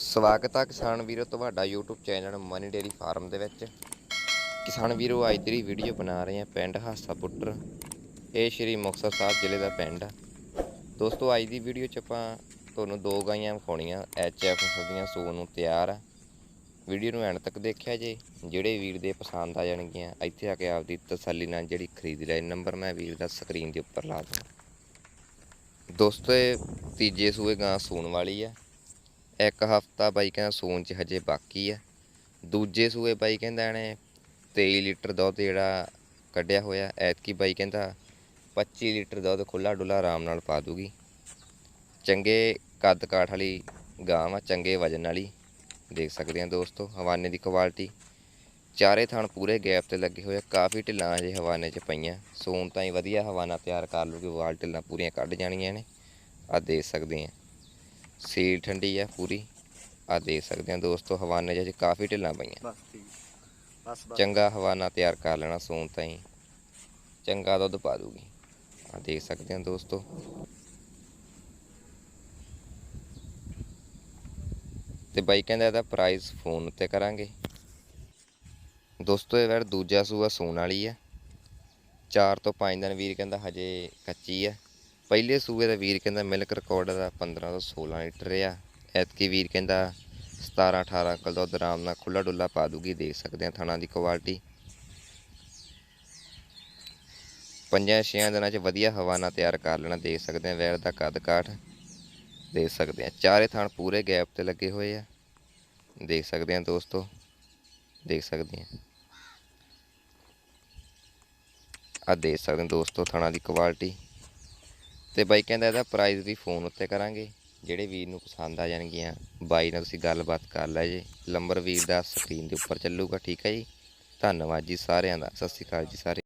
ਸਵਾਗਤ ਆ ਕਿਸਾਨ ਵੀਰੋ, ਤੁਹਾਡਾ YouTube channel Mani dairy farm ਦੇ ਵਿੱਚ। ਕਿਸਾਨ ਵੀਰੋ, ਅੱਜ ਦੀ ਵੀਡੀਓ ਬਣਾ ਰਹੇ ਹਾਂ ਪਿੰਡ ਹਾਸਾ ਪੁੱਟਰ ਇਹ ਸ਼੍ਰੀ ਮੁਕਤਸਰ ਸਾਹਿਬ ਜ਼ਿਲ੍ਹੇ ਦਾ ਪਿੰਡ ਆ। ਦੋਸਤੋ, ਅੱਜ ਦੀ ਵੀਡੀਓ 'ਚ ਆਪਾਂ ਤੁਹਾਨੂੰ ਦੋ ਗਾਈਆਂ ਵਿਖਾਉਣੀਆਂ ਐਚਐਫ ਦੀਆਂ ਸੂਣ ਨੂੰ ਤਿਆਰ ਆ। ਵੀਡੀਓ ਨੂੰ ਐਂਡ ਤੱਕ ਦੇਖਿਆ ਜੇ, ਜਿਹੜੇ ਵੀਰ ਦੇ ਪਸੰਦ ਆ ਜਾਣਗੀਆਂ, ਇੱਥੇ ਆ ਕੇ ਆਪਦੀ ਤਸੱਲੀ ਨਾਲ ਜਿਹੜੀ ਖਰੀਦ ਲੈ। ਨੰਬਰ ਮੈਂ ਵੀਰ ਦਾ ਸਕਰੀਨ ਦੇ ਉੱਪਰ ਲਾ ਦੂੰ ਦੋਸਤੋ ਤੀਜੇ ਸੂਏ ਗਾਂ ਸੂਣ ਵਾਲੀ ਆ। ਇੱਕ ਹਫਤਾ ਬਾਈ ਕਹਿੰਦਾ ਸੂਣ ਚ ਹਜੇ ਬਾਕੀ ਆ। ਦੂਜੇ ਸੂਏ ਬਾਈ ਕਹਿੰਦਾ ਇਹਨੇ 23 ਲੀਟਰ ਦੁੱਧ ਜਿਹੜਾ ਕੱਢਿਆ ਹੋਇਆ। ਐਤਕੀ ਬਾਈ ਕਹਿੰਦਾ 25 ਲੀਟਰ ਦੁੱਧ ਖੁੱਲਾ ਡੁੱਲਾ ਆਰਾਮ ਨਾਲ ਪਾ ਦੂਗੀ। ਚੰਗੇ ਕੱਦ ਕਾਠ ਵਾਲੀ ਗਾਂ ਵਾ, ਚੰਗੇ ਵਜਨ ਵਾਲੀ। ਦੇਖ ਸਕਦੇ ਆ ਦੋਸਤੋ, ਹਵਾਨੇ ਦੀ ਕੁਆਲਿਟੀ ਚਾਰੇ ਥਣ ਪੂਰੇ ਗੈਪ ਤੇ ਲੱਗੇ ਹੋਏ ਆ। ਕਾਫੀ ਢਿੱਲਾਂ ਅਜੇ ਹਵਾਨੇ 'ਚ ਪਈਆਂ। ਸੂਣ ਤਾਂ ਹੀ ਵਧੀਆ ਹਵਾਨਾ ਤਿਆਰ ਕਰ ਲੂਗੀ ਵਾਲ ਢਿੱਲਾਂ ਪੂਰੀਆਂ ਕੱਢ ਜਾਣੀਆਂ ਨੇ। ਆ ਦੇਖ ਸਕਦੇ ਆ। ਸੀਲ ਠੰਡੀ ਆ ਪੂਰੀ। ਆ ਦੇਖ ਸਕਦੇ ਆ ਦੋਸਤੋ ਹਵਾਨੇ ਅਜੇ ਕਾਫੀ ਢਿੱਲਾਂ ਪਈਆਂ। ਬਸ ਠੀਕ ਬਸ ਬਸ। ਚੰਗਾ ਹਵਾਨਾ ਤਿਆਰ ਕਰ ਲੈਣਾ ਸੂਣ ਤਾਂ ਹੀ ਚੰਗਾ ਦੁੱਧ ਪਾ ਦੂਗੀ। ਆ ਦੇਖ ਸਕਦੇ ਆ ਦੋਸਤੋ। ਤੇ ਬਾਈ ਕਹਿੰਦਾ ਇਹਦਾ ਪ੍ਰਾਈਸ ਫੋਨ ਉੱਤੇ ਕਰਾਂਗੇ। ਦੋਸਤੋ ਇਹ ਵੈਰ ਦੂਜਾ ਸੂਆ ਸੂਣ ਵਾਲੀ ਆ। 4 ਤੋਂ 5 ਦਿਨ ਵੀਰ ਕਹਿੰਦਾ ਹਜੇ ਕੱਚੀ ਆ। ਪਹਿਲੇ ਸੂਏ ਦਾ ਵੀਰ ਕਹਿੰਦਾ ਮਿਲਕ ਰਿਕਾਰਡ ਦਾ 15 ਤੋਂ 16 ਲੀਟਰ ਆ। ਐਤਕੀ ਵੀਰ ਕਹਿੰਦਾ 17 18 ਕਿਲੋ ਦੁੱਧ ਆਰਾਮ ਨਾਲ ਖੁੱਲਾ ਡੁੱਲਾ ਪਾ ਦੂਗੀ, ਦੇਖ ਸਕਦੇ ਆ ਥਣਾ ਦੀ ਕੁਆਲਿਟੀ। ਪੰਜਾਂ ਛੇਆਂ ਦਿਨਾਂ 'ਚ ਵਧੀਆ ਹਵਾ ਨਾਲ ਤਿਆਰ ਕਰ ਲੈਣਾ, ਦੇਖ ਸਕਦੇ ਆ ਵੈਰ ਦਾ ਕੱਦ ਕਾਠ ਦੇਖ ਸਕਦੇ ਆ ਚਾਰੇ ਥਣ ਪੂਰੇ ਗੈਪ ਤੇ ਲੱਗੇ ਹੋਏ ਆ। ਦੇਖ ਸਕਦੇ ਆ ਦੋਸਤੋ, ਦੇਖ ਸਕਦੇ ਆ ਆ ਦੇਖ ਸਕਦੇ ਆ ਦੋਸਤੋ ਥਣਾ ਦੀ ਕੁਆਲਿਟੀ। ਤੇ ਬਾਈ ਕਹਿੰਦਾ ਇਹਦਾ ਪ੍ਰਾਈਸ ਵੀ ਫੋਨ ਉੱਤੇ ਕਰਾਂਗੇ। ਜਿਹੜੇ ਵੀਰ ਨੂੰ ਪਸੰਦ ਆ ਜਾਣਗੀਆਂ, ਬਾਈ ਨਾਲ ਤੁਸੀਂ ਗੱਲਬਾਤ ਕਰ ਲੈ ਜੇ। ਨੰਬਰ ਵੀਰ ਦਾ ਸਕਰੀਨ ਦੇ ਉੱਪਰ ਚੱਲੂਗਾ, ਠੀਕ ਹੈ ਜੀ? ਧੰਨਵਾਦ ਜੀ ਸਾਰਿਆਂ ਦਾ। ਸਤਿ ਸ਼੍ਰੀ ਅਕਾਲ ਜੀ ਸਾਰੇ